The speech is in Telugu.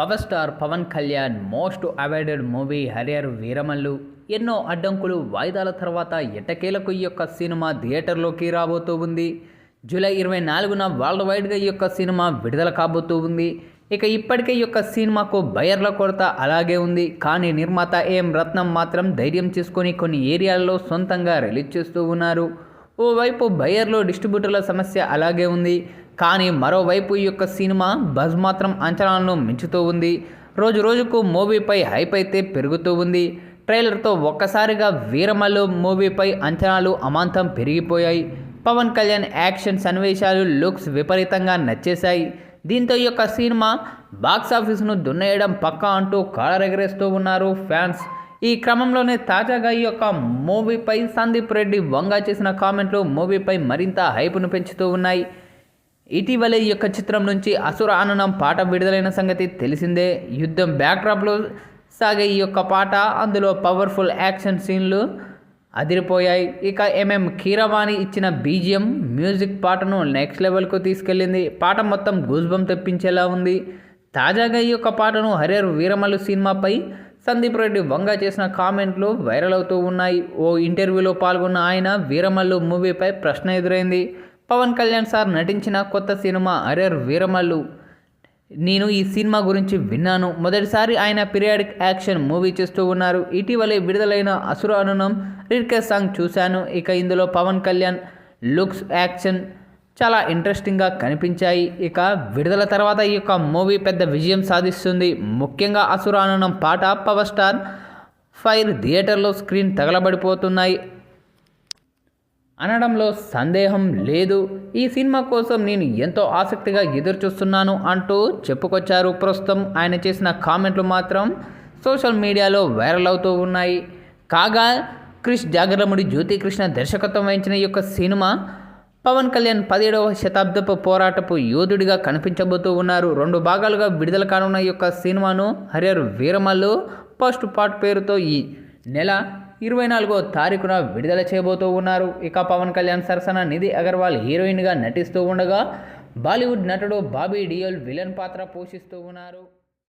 Power star Pawan Kalyan most avoided movie Harihara Veeramallu. ఎన్నో అడ్డంకులు వాయిదాల తర్వాత ఎటకేలకు ఈ యొక్క సినిమా థియేటర్లోకి రాబోతూ ఉంది? జూలై ఇరవై నాలుగున వరల్డ్ వైడ్గా ఈ యొక్క సినిమా విడుదల కాబోతూ ఉంది. ఇక ఇప్పటికే ఈ యొక్క సినిమాకు బయర్ల కొరత అలాగే ఉంది. కానీ నిర్మాత ఏం రత్నం మాత్రం ధైర్యం చేసుకొని కొన్ని ఏరియాల్లో సొంతంగా రిలీజ్ చేస్తూ ఉన్నారు. ఓవైపు బయర్లో డిస్ట్రిబ్యూటర్ల సమస్య అలాగే ఉంది. కానీ మరోవైపు ఈ యొక్క సినిమా బజ్ మాత్రం అంచనాలను మించుతూ ఉంది. రోజు రోజుకు మూవీపై హైప్ అయితే పెరుగుతూ ఉంది. ట్రైలర్తో ఒక్కసారిగా వీరమల్లు మూవీపై అంచనాలు అమాంతం పెరిగిపోయాయి. పవన్ కళ్యాణ్ యాక్షన్ సన్నివేశాలు లుక్స్ విపరీతంగా నచ్చేశాయి. దీంతో ఈ యొక్క సినిమా బాక్స్ ఆఫీస్ను దున్నేయడం పక్కా అంటూ కాలరెగరేస్తూ ఉన్నారు ఫ్యాన్స్. ఈ క్రమంలోనే తాజాగా ఈ యొక్క మూవీపై సందీప్ రెడ్డి వంగా చేసిన కామెంట్లు మూవీపై మరింత హైప్ను పెంచుతూ ఉన్నాయి. ఇటీవలే ఈ యొక్క చిత్రం నుంచి అసుర ఆనందం పాట విడుదలైన సంగతి తెలిసిందే. యుద్ధం బ్యాక్డ్రాప్లో సాగే ఈ యొక్క పాట అందులో పవర్ఫుల్ యాక్షన్ సీన్లు అదిరిపోయాయి. ఇక ఎంఎం కీరవాణి ఇచ్చిన బీజిఎం మ్యూజిక్ పాటను నెక్స్ట్ లెవెల్కు తీసుకెళ్ళింది. పాట మొత్తం గూజ్బం తెప్పించేలా ఉంది. తాజాగా ఈ యొక్క పాటను హరియర్ వీరమల్లు సినిమాపై సందీప్ రెడ్డి వంగ చేసిన కామెంట్లు వైరల్ అవుతూ ఉన్నాయి. ఓ ఇంటర్వ్యూలో పాల్గొన్న ఆయన వీరమల్లు మూవీపై ప్రశ్న ఎదురైంది. పవన్ కళ్యాణ్ సార్ నటించిన కొత్త సినిమా అరేర్ వీరమల్లు. నేను ఈ సినిమా గురించి విన్నాను. మొదటిసారి ఆయన పీరియాడిక్ యాక్షన్ మూవీ చేస్తూ ఉన్నారు. ఇటీవలే విడుదలైన అసుర అనునం రిర్కే సాంగ్ చూశాను. ఇక ఇందులో పవన్ కళ్యాణ్ లుక్స్ యాక్షన్ చాలా ఇంట్రెస్టింగ్గా కనిపించాయి. ఇక విడుదల తర్వాత ఈ యొక్క మూవీ పెద్ద విజయం సాధిస్తుంది. ముఖ్యంగా అసుర అనునం పాట పవర్ స్టార్ ఫైర్ థియేటర్లో స్క్రీన్ తగలబడిపోతున్నాయి. అనడంలో సందేహం లేదు. ఈ సినిమా కోసం నేను ఎంతో ఆసక్తిగా ఎదురుచూస్తున్నాను అంటూ చెప్పుకొచ్చారు. ప్రస్తుతం ఆయన చేసిన కామెంట్లు మాత్రం సోషల్ మీడియాలో వైరల్ అవుతూ ఉన్నాయి. కాగా క్రిష్ జాగరముడి జ్యోతికృష్ణ దర్శకత్వం వహించిన ఈ యొక్క సినిమా పవన్ కళ్యాణ్ పదిహేడవ శతాబ్దపు పోరాటపు యోధుడిగా కనిపించబోతూ ఉన్నారు. రెండు భాగాలుగా విడుదల కానున్న యొక్క సినిమాను హరియర్ వీరమల్లు ఫస్ట్ పార్ట్ పేరుతో ఈ నెల ఇరవై నాలుగో తారీఖున విడుదల చేయబోతూ ఉన్నారు. ఇక పవన్ కళ్యాణ్ సరసన నిధి అగర్వాల్ హీరోయిన్గా నటిస్తూ ఉండగా బాలీవుడ్ నటుడు బాబీ డియోల్ విలన్ పాత్ర పోషిస్తూ ఉన్నారు.